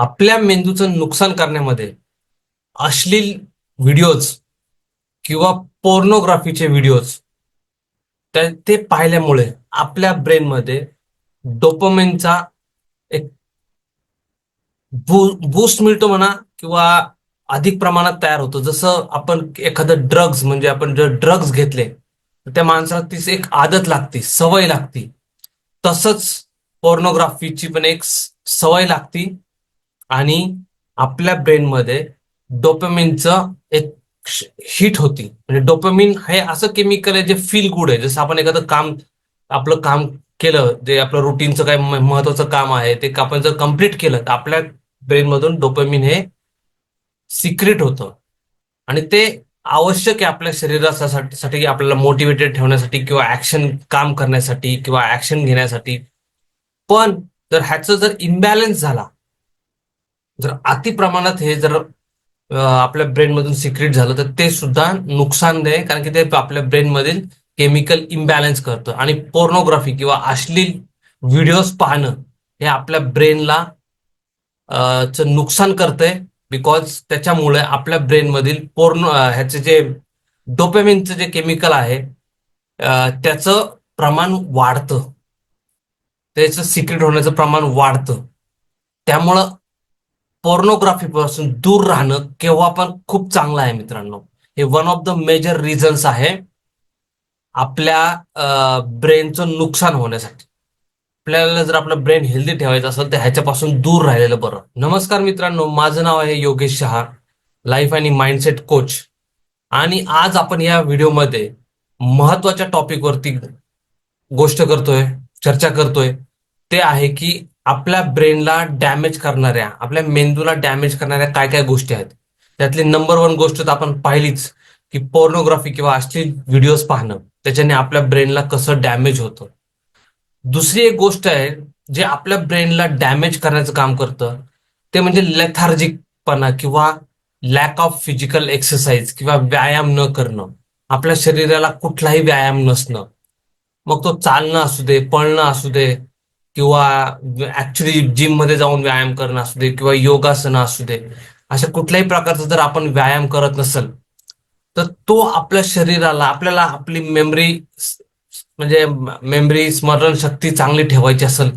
आपल्या मेंदूचं नुकसान करण्यामध्ये अश्लील व्हिडिओज किंवा पोर्नोग्राफीचे व्हिडिओज ते पाहिल्यामुळे आपल्या ब्रेनमध्ये डोपमिनचा एक बूस्ट मिळतो म्हणा किंवा अधिक प्रमाणात तयार होतो. जसं आपण एखादं ड्रग्ज म्हणजे आपण जर ड्रग्ज घेतले तर त्या माणसाला तीच एक आदत लागते सवय लागती. तसंच पोर्नोग्राफीची पण एक सवय लागती. आणि आपल्या ब्रेनमध्ये डोपमिनचं एक हिट होती. म्हणजे डोपमिन हे असं केमिकल आहे जे फील गुड आहे. जसं आपण एखादं काम आपलं काम केलं जे आपलं रुटीनचं काय महत्वाचं काम आहे ते आपण जर कंप्लीट केलं तर आपल्या ब्रेनमधून डोपमिन हे सिक्रेट होतं. आणि ते आवश्यक आहे आपल्या शरीरासाठी साठी आपल्याला मोटिवेटेड ठेवण्यासाठी किंवा ऍक्शन काम करण्यासाठी किंवा ऍक्शन घेण्यासाठी. पण जर ह्याचं जर इम्बॅलन्स झाला जर अति प्रमाणात हे जर आपल्या ब्रेनमधून सिक्रेट झालं तर ते सुद्धा नुकसानदायक कारण की ते आपल्या ब्रेनमधील केमिकल इम्बॅलन्स करतं. आणि पोर्नोग्राफी किंवा अश्लील व्हिडिओज पाहणं हे आपल्या ब्रेनला च नुकसान करतंय बिकॉज त्याच्यामुळे आपल्या ब्रेनमधील पोर्न ह्याचे जे डोपेमिनचं जे केमिकल आहे त्याचं प्रमाण वाढतं. त्याचं सिक्रेट होण्याचं प्रमाण वाढतं. त्यामुळं पोर्नोग्राफी पासून दूर राहणं केव्हा पण खूप चांगलं आहे मित्रांनो. हे one of the major reasons आहे आपल्या ब्रेनचं नुकसान होण्यासाठी. आपल्याला जर आपलं ब्रेन हेल्दी ठेवायचं असेल तर ह्याच्यापासून दूर राहिलेलं बरं. नमस्कार मित्रांनो माझं नाव आहे योगेश शहा लाईफ आणि माइंडसेट कोच आणि आज आपण या व्हिडिओमध्ये महत्त्वाच्या टॉपिकवरती गोष्ट करतोय चर्चा करतोय. ते आहे की आपल्या ब्रेनला डॅमेज करणाऱ्या आपल्या मेंदूला डॅमेज करणाऱ्या काय काय गोष्टी आहेत? त्यातली नंबर वन गोष्ट तर आपण पाहिलीच की पोर्नोग्राफी किंवा अश्लील व्हिडिओज पाहणं त्याच्याने आपल्या ब्रेनला कसं डॅमेज होतं. दुसरी एक गोष्ट आहे जे आपल्या ब्रेनला डॅमेज करण्याचं काम करतं ते म्हणजे लेथार्जिकपणा किंवा लॅक ऑफ फिजिकल एक्सरसाइज किंवा व्यायाम न करणं. आपल्या शरीराला कुठलाही व्यायाम नसणं. मग तो चालणं असू दे पळणं असू दे किंवा ऍक्च्युली जिममध्ये जाऊन व्यायाम करणं असू दे किंवा योगासनं असू दे अशा कुठल्याही प्रकारचा जर आपण व्यायाम करत नसेल तर तो आपल्या शरीराला आपल्याला आपली मेमरी म्हणजे मेमरी स्मरण शक्ती चांगली ठेवायची असेल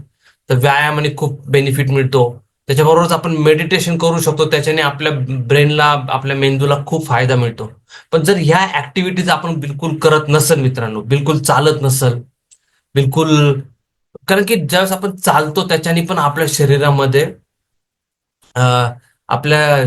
तर व्यायामाने खूप बेनिफिट मिळतो. त्याच्याबरोबरच आपण मेडिटेशन करू शकतो त्याच्याने आपल्या ब्रेनला आपल्या मेंदूला खूप फायदा मिळतो. पण जर ह्या ऍक्टिव्हिटीज आपण बिलकुल करत नसेल मित्रांनो बिलकुल चालत नसेल बिलकुल कारण की ज्यावेळेस आपण चालतो त्याच्याने पण आपल्या शरीरामध्ये आपल्या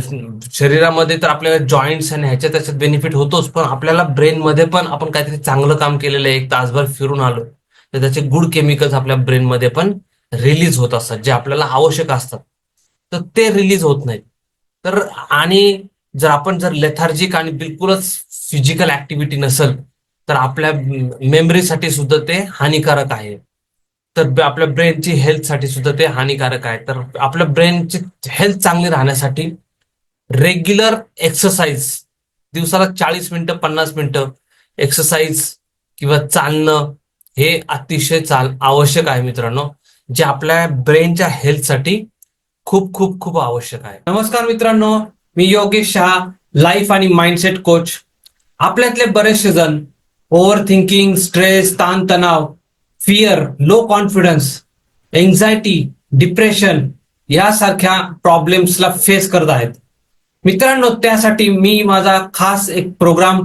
शरीरामध्ये तर आपल्याला जॉईंट्स आणि ह्याच्यात त्याच्यात बेनिफिट होतोच पण आपल्याला ब्रेनमध्ये पण आपण काहीतरी चांगलं काम केलेलं आहे एक तासभर फिरून आलो तर त्याचे गुड केमिकल्स आपल्या ब्रेनमध्ये पण रिलीज होत असतात जे आपल्याला आवश्यक असतात. तर ते रिलीज होत नाहीत. तर आणि जर आपण जर लेथार्जिक आणि बिलकुलच फिजिकल ऍक्टिव्हिटी नसेल तर आपल्या मेमरीसाठी सुद्धा ते हानिकारक आहे. तर आपल्या ब्रेनची हेल्थसाठी सुद्धा ते हानिकारक आहे. तर आपल्या ब्रेनची हेल्थ चांगली राहण्यासाठी रेग्युलर एक्सरसाइज दिवसाला चाळीस मिनिटं पन्नास मिनिटं एक्सरसाइज किंवा चालणं हे अतिशय चाल आवश्यक आहे मित्रांनो जे आपल्या ब्रेनच्या हेल्थसाठी खूप खूप खूप आवश्यक आहे. नमस्कार मित्रांनो मी योगेश शहा लाईफ आणि माइंडसेट कोच आपल्यातले बरेचसे जण ओव्हर थिंकिंग स्ट्रेस ताणतणाव fear low confidence anxiety depression यासारख्या प्रॉब्लेम्सला फेस करत आहेत. मित्रांनो त्यासाठी मी माझा खास एक प्रोग्राम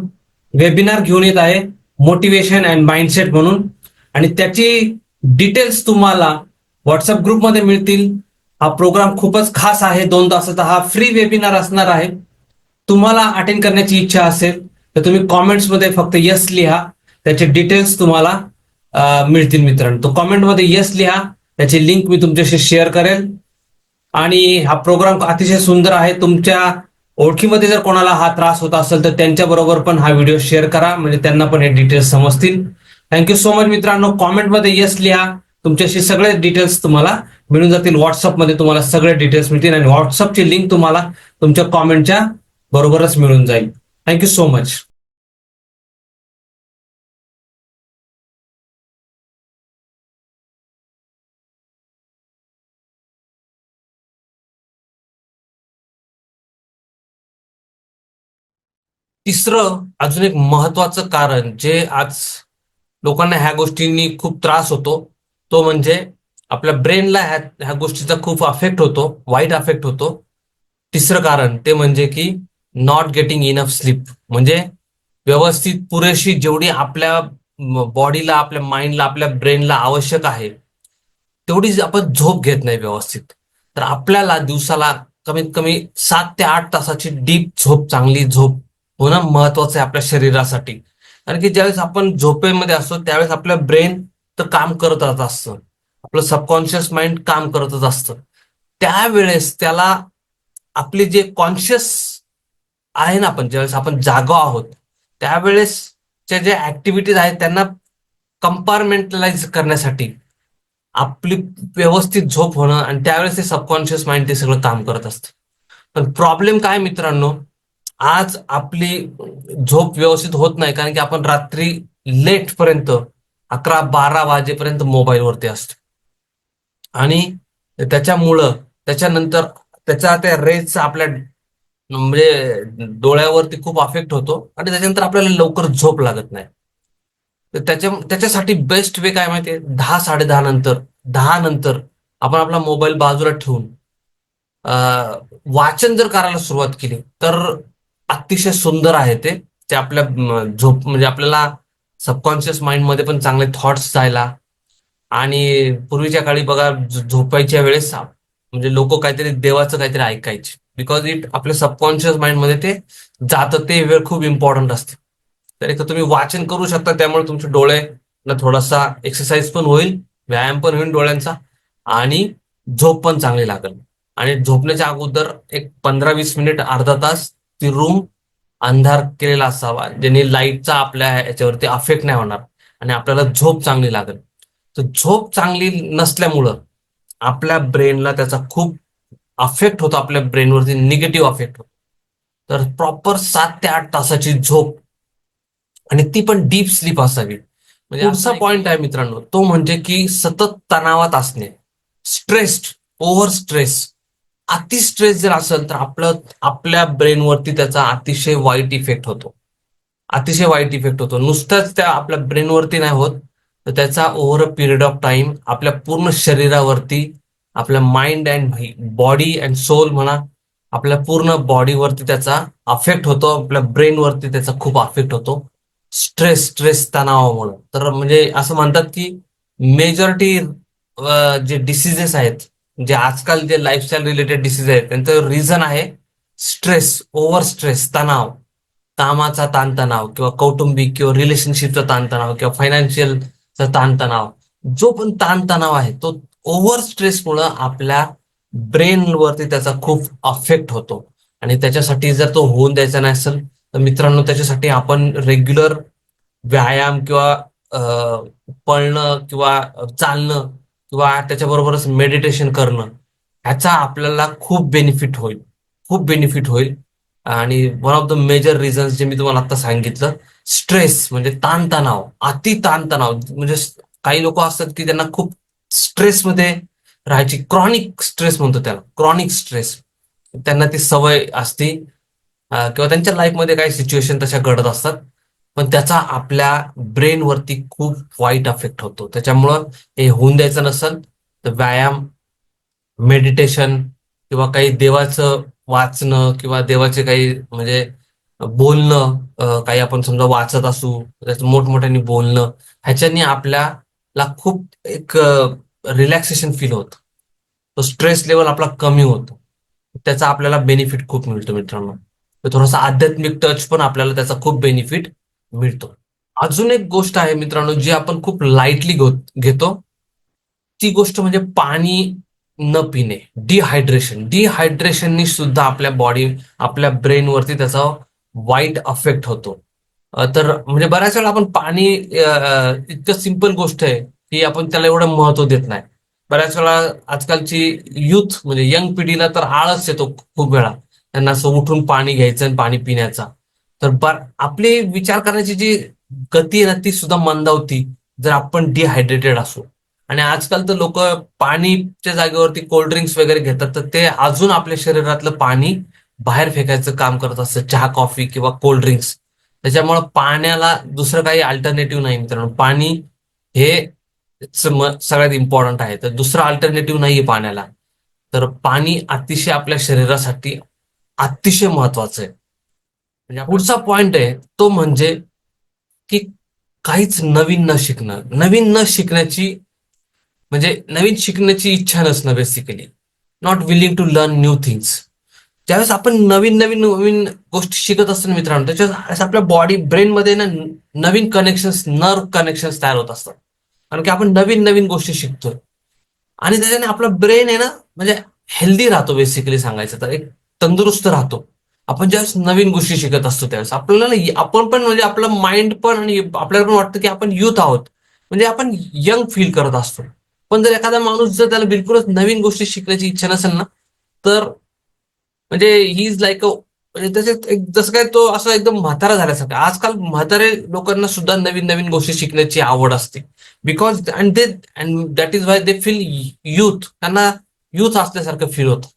वेबिनार घेऊन येत आहे मोटिवेशन अँड माइंडसेट म्हणून. आणि त्याची डिटेल्स तुम्हाला व्हॉट्सअप ग्रुपमध्ये मिळतील. हा प्रोग्राम खूपच खास आहे. दोन तासाचा हा फ्री वेबिनार असणार आहे. तुम्हाला अटेंड करण्याची इच्छा असेल तर तुम्ही कॉमेंट्समध्ये फक्त यस लिहा. त्याचे डिटेल्स तुम्हाला मिळतील मित्रांनो. तो कॉमेंटमध्ये येस लिहा. त्याची लिंक मी तुमच्याशी शेअर करेल. आणि हा प्रोग्राम अतिशय सुंदर आहे. तुमच्या ओळखीमध्ये जर कोणाला हा त्रास होत असेल तर त्यांच्या बरोबर पण हा व्हिडिओ शेअर करा. म्हणजे त्यांना पण हे डिटेल्स समजतील. थँक्यू सो मच मित्रांनो. कॉमेंटमध्ये येस लिहा. तुमच्याशी सगळे डिटेल्स तुम्हाला मिळून जातील. व्हॉट्सअपमध्ये तुम्हाला सगळे डिटेल्स मिळतील. आणि व्हॉट्सअपची लिंक तुम्हाला तुमच्या कॉमेंटच्या बरोबरच मिळून जाईल. थँक्यू सो मच तिसरं अजून एक महत्वाचं कारण जे आज लोकांना ह्या गोष्टींनी खूप त्रास होतो तो म्हणजे आपल्या ब्रेनला ह्या ह्या गोष्टीचा खूप अफेक्ट होतो वाईट अफेक्ट होतो. तिसरं कारण ते म्हणजे की नॉट गेटिंग इनफ स्लीप म्हणजे व्यवस्थित पुरेशी जेवढी आपल्या बॉडीला आपल्या माइंडला आपल्या ब्रेनला आवश्यक आहे तेवढी आपण झोप घेत नाही व्यवस्थित. तर आपल्याला दिवसाला कमीत कमी सात ते आठ तासाची डीप झोप चांगली झोप होणं महत्वाचं आहे आपल्या शरीरासाठी. कारण की ज्यावेळेस आपण झोपेमध्ये असतो त्यावेळेस आपलं ब्रेन तर काम करत राहत असतं. आपलं सबकॉन्शियस माइंड काम करतच असतं. त्यावेळेस त्याला आपले जे कॉन्शियस आहे ना आपण ज्यावेळेस आपण जागो आहोत त्यावेळेसच्या जे ऍक्टिव्हिटीज आहेत त्यांना कंपार्टमेंटलाइज करण्यासाठी आपली व्यवस्थित झोप होणं आणि त्यावेळेस ते सबकॉन्शियस माइंड ते सगळं काम करत असतं. पण प्रॉब्लेम काय मित्रांनो? आज आपली झोप व्यवस्थित होत नाही कारण की आपण रात्री लेट पर्यंत अकरा बारा वाजेपर्यंत मोबाईलवरती असतो. आणि त्याच्यामुळं त्याच्यानंतर त्याच्या त्या रेजचा आपल्या म्हणजे डोळ्यावरती खूप अफेक्ट होतो आणि त्याच्यानंतर आपल्याला लवकर झोप लागत नाही. तर त्याच्या त्याच्यासाठी बेस्ट वे काय माहितीये? दहा साडे दहा नंतर दहा नंतर आपण आपला मोबाईल बाजूला ठेवून वाचन जर करायला सुरुवात केली तर अतिशय सुंदर आहे ते. ते आपल्या झोप म्हणजे आपल्याला सबकॉन्शियस माइंडमध्ये पण चांगले थॉट्स जायला. आणि पूर्वीच्या काळी बघा झोपायच्या वेळेस म्हणजे लोक काहीतरी देवाचं काहीतरी ऐकायचे. बिकॉज इट आपल्या सबकॉन्शियस माइंडमध्ये ते जातं ते वेळ खूप इम्पॉर्टंट असते. तर एक तुम्ही वाचन करू शकता त्यामुळे तुमचे डोळे ना थोडासा एक्सरसाइज पण होईल व्यायाम पण होईल डोळ्यांचा आणि झोप पण चांगली लागेल. आणि झोपण्याच्या अगोदर एक पंधरा वीस मिनिट अर्धा तास ती रूम अंधार केलेला असावा ज्याने लाईटचा आपल्या याच्यावरती अफेक्ट नाही होणार आणि आपल्याला झोप चांगली लागेल. तर झोप चांगली नसल्यामुळं आपल्या ब्रेनला त्याचा खूप अफेक्ट होतो आपल्या ब्रेनवरती निगेटिव्ह अफेक्ट होतो. तर प्रॉपर सात ते आठ तासाची झोप आणि ती पण डीप स्लीप असावी. म्हणजे पुढचा पॉइंट आहे मित्रांनो तो म्हणजे की सतत तणावात असणे. स्ट्रेस्ड ओव्हर स्ट्रेस अति स्ट्रेस जर असेल तर आपलं आपल्या ब्रेनवरती त्याचा अतिशय वाईट इफेक्ट होतो. अतिशय वाईट इफेक्ट होतो. नुसताच त्या आपल्या ब्रेनवरती नाही होत तर त्याचा over a period of time आपल्या पूर्ण शरीरावरती आपल्या mind and body and soul म्हणा आपल्या पूर्ण बॉडीवरती त्याचा अफेक्ट होतो आपल्या ब्रेनवरती त्याचा खूप अफेक्ट होतो. स्ट्रेस स्ट्रेस तणावामुळे तर म्हणजे असं म्हणतात की मेजॉरिटी जे डिसिजेस आहेत जे आजकाल जे लाईफस्टाईल रिलेटेड डिसीज आहेत त्यांचं रिझन आहे स्ट्रेस ओव्हर स्ट्रेस तणाव. कामाचा ताणतणाव किंवा कौटुंबिक किंवा रिलेशनशिपचा ताणतणाव किंवा फायनान्शियलचा ताणतणाव. जो पण ताणतणाव आहे तो ओव्हर स्ट्रेसमुळं आपल्या ब्रेनवरती त्याचा खूप अफेक्ट होतो. आणि त्याच्यासाठी जर तो होऊन द्यायचा नाही असेल तर मित्रांनो त्याच्यासाठी आपण रेग्युलर व्यायाम किंवा पळणं किंवा चालणं किंवा त्याच्याबरोबरच मेडिटेशन करणं ह्याचा आपल्याला खूप बेनिफिट होईल. खूप बेनिफिट होईल. आणि one of the major reasons जे मी तुम्हाला आता सांगितलं स्ट्रेस म्हणजे ताणतणाव अति ताणतणाव. म्हणजे काही लोक असतात की त्यांना खूप स्ट्रेसमध्ये राहायची क्रॉनिक स्ट्रेस म्हणतो त्याला क्रॉनिक स्ट्रेस त्यांना ती सवय असते. किंवा त्यांच्या लाईफमध्ये काही सिच्युएशन तशा घडत असतात. पण त्याचा आपल्या ब्रेनवरती खूप वाईट अफेक्ट होतो. त्याच्यामुळं हे होऊन द्यायचं नसेल तर व्यायाम मेडिटेशन किंवा काही देवाचं वाचणं किंवा देवाचे काही म्हणजे बोलणं काही आपण समजा वाचत असू त्याचं मोठमोठ्याने बोलणं ह्याच्याने आपल्याला खूप एक रिलॅक्सेशन फील होतं. तो स्ट्रेस लेवल आपला कमी होतो. त्याचा आपल्याला बेनिफिट खूप मिळतो मित्रांनो. थोडासा आध्यात्मिक टच पण आपल्याला त्याचा खूप बेनिफिट मिळतो. अजून एक गोष्ट आहे मित्रांनो जी आपण खूप लाईटली घेतो ती गोष्ट म्हणजे पाणी न पिणे. डिहायड्रेशन डिहायड्रेशननी सुद्धा आपल्या बॉडी आपल्या ब्रेनवरती त्याचा वाईट अफेक्ट होतो. तर म्हणजे बऱ्याच वेळा आपण पाणी इतकं सिंपल गोष्ट आहे की आपण त्याला एवढं महत्त्व देत नाही. बऱ्याच वेळा आजकालची युथ म्हणजे यंग पिढीला तर आळस येतो खूप वेळा. त्यांना असं उठून पाणी घ्यायचं आणि पाणी पिण्याचा. तर आपले आपली विचार करण्याची जी गती आहे ना ती सुद्धा मंदावती जर आपण डिहायड्रेटेड असू. आणि आजकाल तर लोक पाणीच्या जागेवरती कोल्ड ड्रिंक्स वगैरे घेतात तर ते अजून आपल्या शरीरातलं पाणी बाहेर फेकायचं काम करत असतं चहा कॉफी किंवा कोल्ड ड्रिंक्स त्याच्यामुळं पाण्याला दुसरं काही अल्टरनेटिव्ह नाही मित्रांनो. पाणी हे सगळ्यात इम्पॉर्टंट आहे. तर दुसरं अल्टरनेटिव्ह नाही पाण्याला. तर पाणी अतिशय आपल्या शरीरासाठी अतिशय महत्वाचं आहे. म्हणजे पुढचा पॉइंट आहे तो म्हणजे की काहीच नवीन न शिकणं. नवीन न शिकण्याची म्हणजे नवीन शिकण्याची इच्छा नसणं basically not willing to learn new things ज्यावेळेस आपण नवीन नवीन नवीन गोष्टी शिकत असतो ना मित्रांनो त्याच्यावेळेस आपल्या बॉडी ब्रेनमध्ये ना नवीन कनेक्शन्स नर्व कनेक्शन्स तयार होत असतात. कारण की आपण नवीन नवीन गोष्टी शिकतोय. आणि त्याच्याने आपला ब्रेन आहे ना म्हणजे हेल्दी राहतो बेसिकली सांगायचं तर. एक तंदुरुस्त राहतो. आपण ज्यावेळेस नवीन गोष्टी शिकत असतो त्यावेळेस आपल्याला आपण पण म्हणजे आपलं माइंड पण आणि आपल्याला पण वाटतं की आपण युथ आहोत. म्हणजे आपण यंग फील करत असतो. पण जर एखादा माणूस जर त्याला बिलकुलच नवीन गोष्टी शिकण्याची इच्छा नसेल ना तर म्हणजे ही इज लाईक म्हणजे त्याचे जसं काय तो असं एकदम म्हातारा झाल्यासारखं. आजकाल म्हातारे लोकांना सुद्धा नवीन नवीन गोष्टी शिकण्याची आवड असते. Because and they and that is why they feel youth त्यांना युथ असल्यासारखं फील होतं.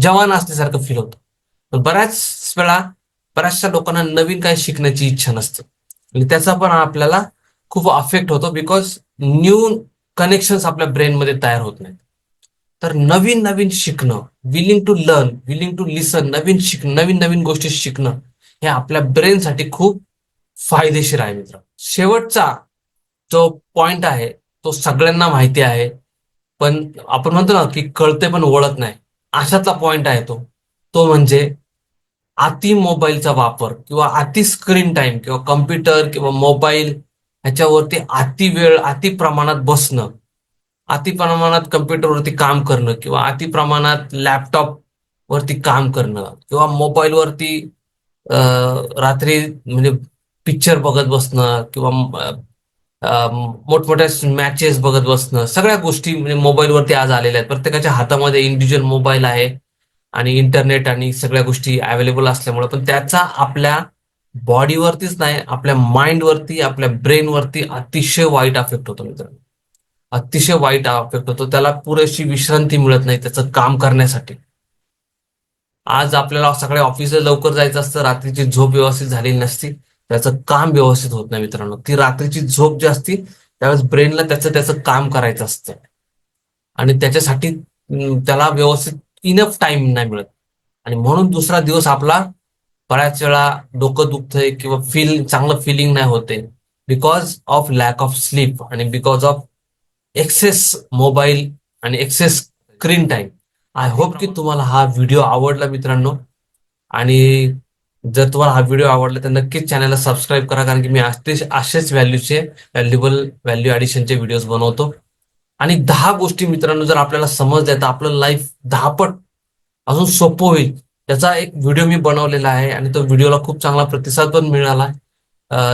जवान असल्यासारखं फील होतं. बऱ्याच वेळा बऱ्याचशा लोकांना नवीन काही शिकण्याची इच्छा नसते. आणि त्याचा पण आपल्याला खूप अफेक्ट होतो बिकॉज न्यू कनेक्शन्स आपल्या ब्रेनमध्ये तयार होत नाहीत. तर नवीन नवीन शिकणं willing to learn willing to listen नवीन शिक नवीन नवीन गोष्टी शिकणं हे आपल्या ब्रेनसाठी खूप फायदेशीर आहे मित्र. शेवटचा जो पॉइंट आहे तो सगळ्यांना माहिती आहे पण आपण म्हणतो ना की कळते पण ओळख नाही. अशातला पॉइंट आहे तो. तो म्हणजे अति मोबाईलचा वापर किंवा अति स्क्रीन टाइम किंवा कम्प्युटर किंवा मोबाईल ह्याच्यावरती अति वेळ अति प्रमाणात बसणं अति प्रमाणात कम्प्युटरवरती काम करणं किंवा अति प्रमाणात लॅपटॉप वरती काम करणं किंवा मोबाईलवरती रात्री म्हणजे पिक्चर बघत बसणं किंवा मोठमोठ्या मॅचेस बघत बसणं सगळ्या गोष्टी म्हणजे मोबाईलवरती आज आलेल्या आहेत. प्रत्येकाच्या हातामध्ये इंडिव्हिज्युअल मोबाईल आहे. आणि इंटरनेट आणि सगळ्या गोष्टी अवेलेबल असल्यामुळे पण त्याचा आपल्या बॉडीवरतीच नाही आपल्या माइंडवरती आपल्या ब्रेनवरती अतिशय वाईट अफेक्ट होतो मित्रांनो. अतिशय वाईट अफेक्ट होतो. त्याला पुरेशी विश्रांती मिळत नाही त्याचं काम करण्यासाठी. आज आपल्याला सगळ्या ऑफिसला लवकर जायचं असतं रात्रीची झोप व्यवस्थित झालेली नसती त्याचं काम व्यवस्थित होत नाही मित्रांनो. ती रात्रीची झोप जी असती त्यावेळेस ब्रेनला त्याचं त्याचं काम करायचं असतं. आणि त्याच्यासाठी त्याला व्यवस्थित इनफ टाइम नाही मिळत. आणि म्हणून दुसरा दिवस आपला बऱ्याच वेळा डोकं दुखतंय किंवा फील चांगलं फिलिंग नाही होते because of lack of sleep आणि बिकॉज ऑफ एक्सेस मोबाईल आणि excess screen time I hope की तुम्हाला हा व्हिडिओ आवडला मित्रांनो. आणि जर तुम्हाला हा व्हिडिओ आवडला तर नक्कीच चॅनलला सबस्क्राईब करा कारण की मी असेच असेच व्हॅल्यूचे व्हॅल्युबल व्हॅल्यू ॲडिशनचे व्हिडिओज बनवतो. आणि दहा गोष्टी मित्रांनो जर आपल्याला समजल्या तर आपलं लाईफ दहापट अजून सोपं होईल. त्याचा एक व्हिडिओ मी बनवलेला आहे आणि तो व्हिडिओला खूप चांगला प्रतिसाद पण मिळाला.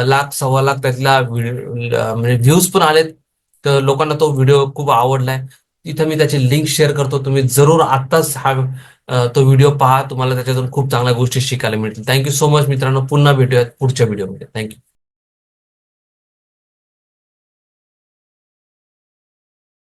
लाख सव्वा लाख त्यातला व्हिडिओ म्हणजे व्ह्यूज पण आलेत. तर लोकांना तो व्हिडिओ खूप आवडलाय. तिथं मी त्याची लिंक शेअर करतो. तुम्ही जरूर आत्ताच हा तो व्हिडिओ पहा. तुम्हाला त्याच्यातून खूप चांगल्या गोष्टी शिकायला मिळतील. थँक्यू सो मच मित्रांनो. पुन्हा भेटूयात पुढच्या व्हिडिओमध्ये थँक्यू